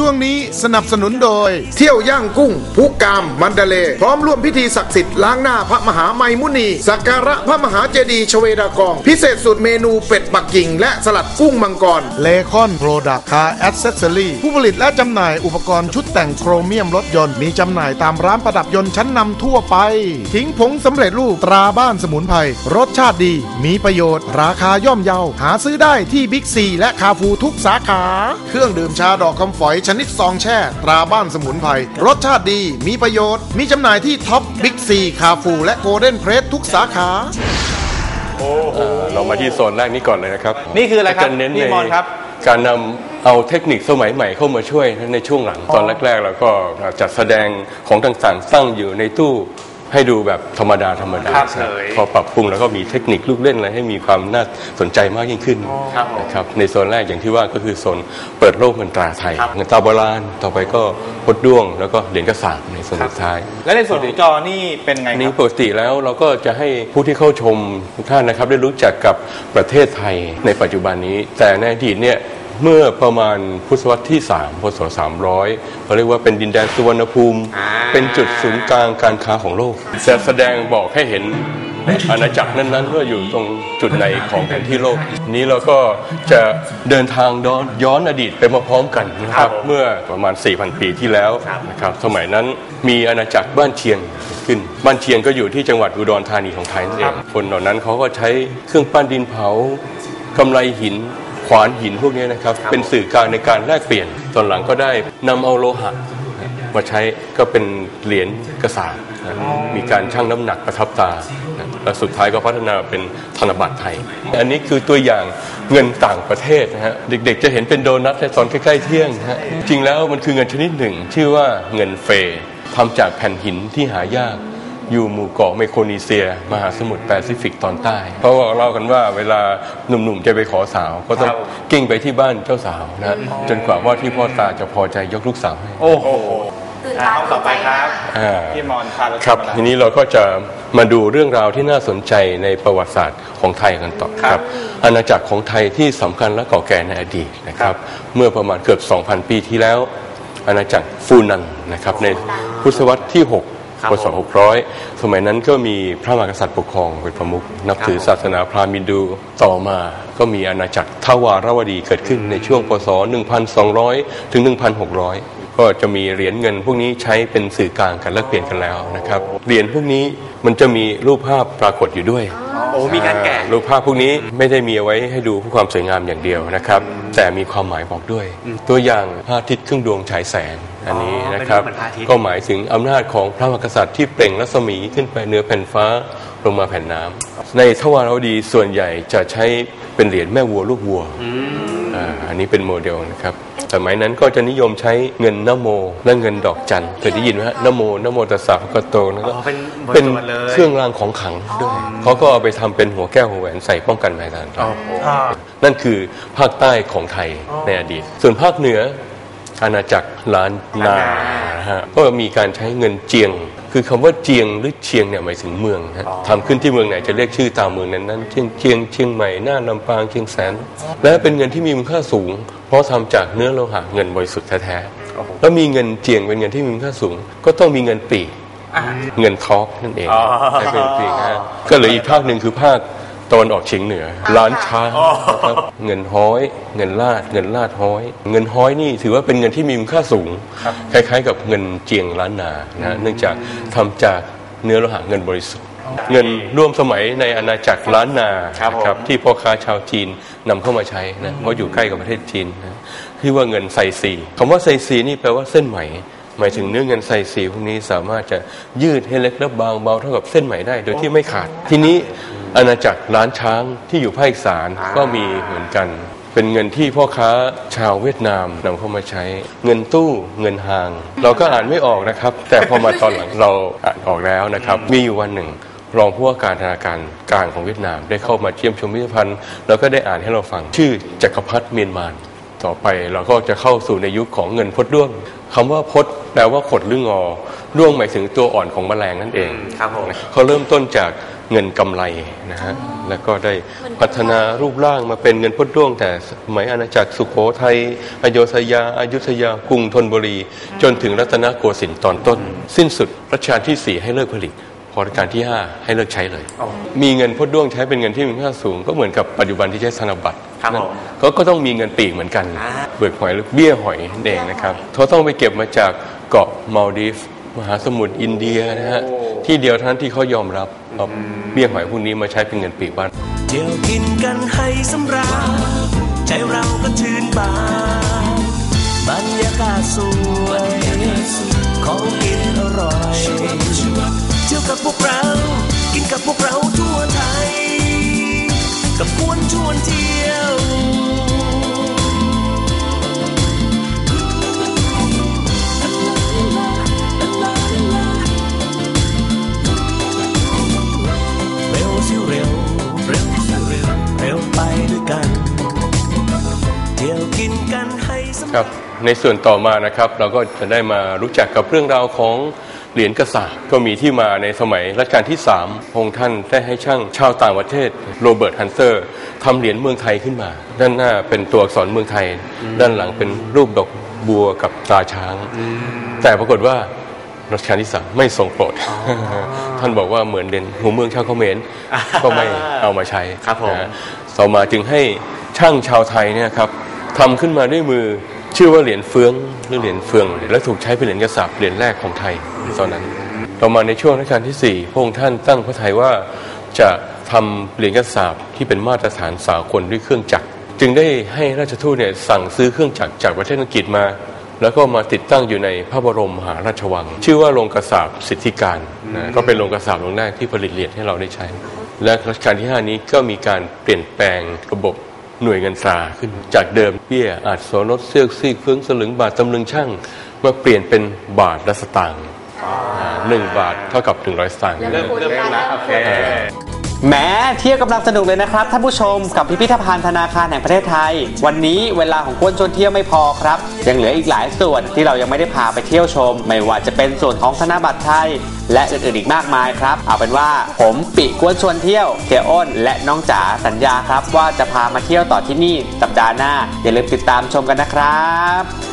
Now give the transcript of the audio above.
ช่วงนี้สนับสนุนโดย เที่ยวย่างกุ้งภูกามมันเดเล พร้อมร่วมพิธีศักดิ์สิทธิ์ล้างหน้าพระมหาไมมุนี สักการะพระมหาเจดีย์ชเวดากอง พิเศษสุดเมนูเป็ดปักกิ่ง และสลัดกุ้งมังกรเลคอนโปรดักต์คาแอ c เซสซอรี่ผู้ผลิตและจำหน่ายอุปกรณ์ชุดแต่งโครเมียมรถยนต์มีจำหน่ายตามร้านประดับยนต์ชั้นนำทั่วไป ทิ้งผงสำเร็จรูปตราบ้านสมุนไพรรสชาติดี มีประโยชน์ ราคาย่อมเยาหาซื้อได้ที่บิ๊กซีและคาฟูทุกสาขา เครื่องดื่มชาดอกคำฝอยชนิดซองแช่ ตราบ้านสมุนไพรรสชาติดีมีประโยชน์ มีจำหน่ายที่ท็อปบิ๊กซีคาฟูและโกลเด้นเพรสทุกสาขาเรามาที่โซนแรกนี้ก่อนเลยนะครับนี่คืออะไรครับจเน้นพี่ในมอนครับ การนำเอาเทคนิคสมัยใหม่เข้ามาช่วยในช่วงหลังตอนแรกๆเราก็จัดแสดงของต่างๆตั้งอยู่ในตู้ ให้ดูแบบธรรมดาธรรมดาครับนะเลยพอปรับปรุงแล้วก็มีเทคนิคลูกเล่นอะไรให้มีความน่าสนใจมากยิ่งขึ้นครับผมนะครับในโซนแรกอย่างที่ว่าก็คือโซนเปิดโลกเงินตราไทยครับเงินตราโบราณต่อไปก็พดด้วง แล้วก็เหรียญกระสาบในโซนสุดท้าย และในส่วนของจอนี่เป็นไงอันคนี้รับปกติแล้วเราก็จะให้ผู้ที่เข้าชมทุกท่านนะครับได้รู้จักกับประเทศไทยในปัจจุบันนี้ แต่ในอดีตเนี่ย เมื่อประมาณพุทธศตวรรษที่ 3 พศ 300เขาเรียกว่าเป็นดินแดนสุวรรณภูมิอ่าเป็นจุดศูนย์กลางการค้าของโลกจะแสดงบอกให้เห็นอาณาจักรนั้นๆว่าอยู่ตรงจุดไหนของแผนที่โลก นี้เราก็จะเดินทางย้อนย้อนอดีตไปมาพร้อมกันนะครับเมื่อประมาณ 4,000 ปีที่แล้วนะครับสมัยนั้นมีอาณาจักรบ้านเชียงขึ้น บ้านเชียงก็อยู่ที่จังหวัดอุดรธานีของไทยนั่นเองคนเหล่านั้นเขาก็ใช้เครื่องปั้นดินเผากำไลหิน ขวานหินพวกนี้นะครับเป็นสื่อกลางในการแลกเปลี่ยนตอนหลังก็ได้นำเอาโลหะมาใช้ก็เป็นเหรียญกระสาบนะมีการชั่งน้ำหนักประทับตานะแล้วสุดท้ายก็พัฒนาเป็นธนบัตรไทย อันนี้คือตัวอย่างเงินต่างประเทศนะฮะเด็กๆจะเห็นเป็นโดนัทในตอนใกล้ๆเที่ยงนะฮะจริงแล้วมันคือเงินชนิดหนึ่ง ชื่อว่าเงินเฟย์ทำจากแผ่นหินที่หายาก อยู่หมู่เกาะไมโครนีเซีย มหาสมุทรแปซิฟิกตอนใต้ เพราะว่าเล่ากันว่าเวลาหนุ่มๆจะไปขอสาว ก็ต้องกิ้งไปที่บ้านเจ้าสาวนะจนกว่าว่าที่พ่อตาจะพอใจยกลูกสาวให้โอ้โหตื่นอะตาห้องต่อไปครับอ่าพี่มอนพาเราชครับมอะไทีนี้เราก็จะมาดูเรื่องราวที่น่าสนใจในประวัติศาสตร์ของไทยกันต่อครับครับอาณาจักรของไทยที่สำคัญและเก่าแก่ในอดีตนะครับ เมื่อประมาณเกือบ 2,000 ปีที่แล้ว อาณาจักรฟูนันนะครับในพุทธศตวรรษที่ 6 ครับพศ600 สมัยนั้นก็มีพระมหากษัตริย์ปกครองเป็นประมุขนับถือศาสนาพราหมณ์ฮินดูต่อมาก็มีอาณาจักรทวารวดีเกิดขึ้นในช่วงพศ 1,200 ถึง 1,600 ก็จะมีเหรียญเงิน พวกนี้ใช้เป็นสื่อกลางการแลกเปลี่ยนกันแล้วนะครับเหรียญพวกนี้มันจะมีรูปภาพปรากฏอยู่ด้วยโอ้มีการแกะอ่รูปภาพพวกนี้ไม่ได้มีเอาไว้ให้ดูเพื่อความสวยงามอย่างเดียวนะครับ แต่มีความหมายบอกด้วย ตัวอย่างพระอาทิตย์ครึ่งดวงฉายแสง อันนี้นะครับเป็นรูปเหมือนพระอาทิตย์ก็หมายถึงอำนาจของพระมหากษัตริย์ที่เปล่งรัศมีขึ้นไปเหนือแผ่นฟ้าลงมาแผ่นน้ำในทวารวดีส่วนใหญ่จะใช้เป็นเหรียญแม่วัวลูกวัวอ่าอันนี้เป็นโมเดลนะครับสมัยนั้นก็จะนิยมใช้เงินนโม และเงินดอกจันเคยได้ยินไหมฮะนโมนโมตัสสะพระคะโตแล้วก็อ๋อเป็นบทเป็นสวดเลยเครื่องรางของขลังด้วยเขาก็เอาไปทำเป็นหัวแก้วหัวแหวนใส่ป้องกันภัยต่างอ่าๆนั่นคือภาคใต้ของไทยในอดีต ส่วนภาคเหนือ อาณาจักรล้านนานะฮะก็มีการใช้เงินเจียง คือคำว่าเจียงหรือเชียงเนี่ยหมายถึงเมืองนะฮะทำขึ้นที่เมืองไหนจะเรียกชื่อตามเมืองนั้นนั้นเชียงเชียงเชียงใหม่น่านลำปางเชียงแสน และเป็นเงินที่มีมูลค่าสูง เพราะทำจากเนื้อโลหะเงินบริสุทธิ์แท้ๆแล้วมีเงินเจียงเป็นเงินที่มีมูลค่าสูง ก็ต้องมีเงินปีกเงินทอกนั่นเองอ๋อให้เป็นปีกนะก็เหลืออีกภาคหนึ่งคือภาค ตะวันออกเฉียงเหนือล้านช้างนะครับเงินห้อย เงินลาด เงินลาดห้อย เงินห้อยนี่ถือว่าเป็นเงินที่มีมูลค่าสูง คล้ายๆ กับเงินเจียงล้านนานะเนื่องจากทำจากเนื้อโลหะเงินบริสุทธิ์เงินร่วมสมัยในอาณาจักรล้านนาครับผมนะที่พ่อค้าชาวจีนนำเข้ามาใช้นะเพราะอยู่ใกล้กับประเทศจีนนะที่ว่าเงินไซซีคำว่าไซซีนี่แปลว่าเส้นไหมหมายถึงเนื้อเงินไซซีพวกนี้สามารถจะยืดให้เล็กและบางเบาเท่ากับเส้นไหมได้ โดยที่ไม่ขาด ทีนี้ อาณาจักรล้านช้างที่อยู่ภาคอีสานก็มีเหมือนกัน เป็นเงินที่พ่อค้าชาวเวียดนามนำเข้ามาใช้ เงินตู้เงินหาง เราก็อ่านไม่ออกนะครับ แต่พอมาตอนหลังเราอ่านออกแล้วนะครับ มีอยู่วันหนึ่งรองผู้ว่าการธนาคารกลางของเวียดนาม ได้เข้ามาเยี่ยมชมพิพิธภัณฑ์แล้วก็ได้อ่านให้เราฟัง ชื่อจักรพรรดิเมียนมารต่อไปเราก็จะเข้าสู่ในยุคของเงินพดด้วงคำว่าพดแปลว่าขดหรืองอด้วงหมายถึงตัวอ่อนของแมลงนั่นเองครับผมเขาเริ่มต้นจาก เงินกำไรนะฮะแล้วก็ได้พัฒนารูปร่างมาเป็นเงินพดด้วง แต่สมัยอาณาจักรสุโขทัยอโยธยาอายุทยากรุงธนบุรี จนถึงรัตนโกสินทร์ตอนต้น สิ้นสุดรัชกาลที่ 4 ให้เลิกผลิตพอรัชกาลที่ 5 ให้เลิกใช้เลย มีเงินพดด้วงใช้เป็นเงินที่มีค่าสูง ก็เหมือนกับปัจจุบันที่ใช้ธนบัตรครับผมก็ก็ต้องมีเงินปีกเหมือนกันอ่าเบิกหอยหรือเบี้ยหอยนั่นเองนะครับเขาต้องไปเก็บมาจากเกาะมาลดีฟส์มหาสมุทรอินเดียนะฮะที่เดียวเท่านั้นที่เขายอมรับ เอาเบี้ยหอยพวกนี้มาใช้เป็นเงินปีกบ้านเที่ยวกินกันให้สำราญใจเราก็ชื่นบานบรรยากาศสวยของกินอร่อยเที่ยวกับพวกเรา กินกับพวกเราทั่วไทย กับกวนชวนเที่ยว ครับในส่วนต่อมานะครับเราก็จะได้มารู้จักกับเรื่องราวของเหรียญกระสาบก็มีที่มาในสมัยรัชกาลที่3พระองค์ท่านได้ให้ช่างชาวต่างประเทศโรเบิร์ตฮันเซอร์ทำเหรียญเมืองไทยขึ้นมา ด้านหน้าเป็นตัวอักษรเมืองไทย ด้านหลังเป็นรูปดอกบัวกับตราช้าง แต่ปรากฏว่ารัชกาลที่สามไม่ทรงโปรด ท่านบอกว่าเหมือนเด่นหัวเมืองชาวเขมรก็ไม่เอามาใช้ครับผมนะฮะต่อมาจึงให้ช่างชาวไทยเนี่ยครับทำขึ้นมาด้วยมือ ชื่อว่าเหรียญเฟืองหรือเหรียญเฟือง และถูกใช้เป็นเหรียญกระสาบเหรียญแรกของไทยในตอนนั้น ต่อมาในช่วงรัชกาลที่ 4 พระองค์ท่านตั้งพระทัยว่าจะทำเหรียญกระสาบที่เป็นมาตรฐานสากลด้วยเครื่องจักร จึงได้ให้ราชทูตเนี่ยสั่งซื้อเครื่องจักรจากประเทศอังกฤษมา แล้วก็มาติดตั้งอยู่ในพระบรมมหาราชวัง ชื่อว่าโรงกระสาบสิทธิการนะก็เป็นโรงกระสาบโรงแรกที่ผลิตเหรียญให้เราได้ใช้ และรัชกาลที่ 5 นี้ก็มีการเปลี่ยนแปลงระบบ หน่วยเงินตราขึ้นจากเดิมเบี้ยอาจโสนดเสื้อกซีกเฟื้องสลึงบาทตำลึงช่างมาเปลี่ยนเป็นบาทและสตางค์อ่าหนึ่งบาทเท่ากับหนึ่งร้อยสตางค์เริ่มเริ่มแล้วโอเค แม้เที่ยวกำลังสนุกเลยนะครับท่านผู้ชมกับพิพิธภัณฑ์ธนาคารแห่งประเทศไทย วันนี้เวลาของกวนชวนเที่ยวไม่พอครับ ยังเหลืออีกหลายส่วนที่เรายังไม่ได้พาไปเที่ยวชม ไม่ว่าจะเป็นส่วนของธนบัตรไทย และอื่นๆอีกมากมายครับ เอาเป็นว่าผมปิกวนชวนเที่ยวเสียอ้น และน้องจ๋าสัญญาครับ ว่าจะพามาเที่ยวต่อที่นี่สัปดาห์หน้าอย่าลืมติดตามชมกันนะครับ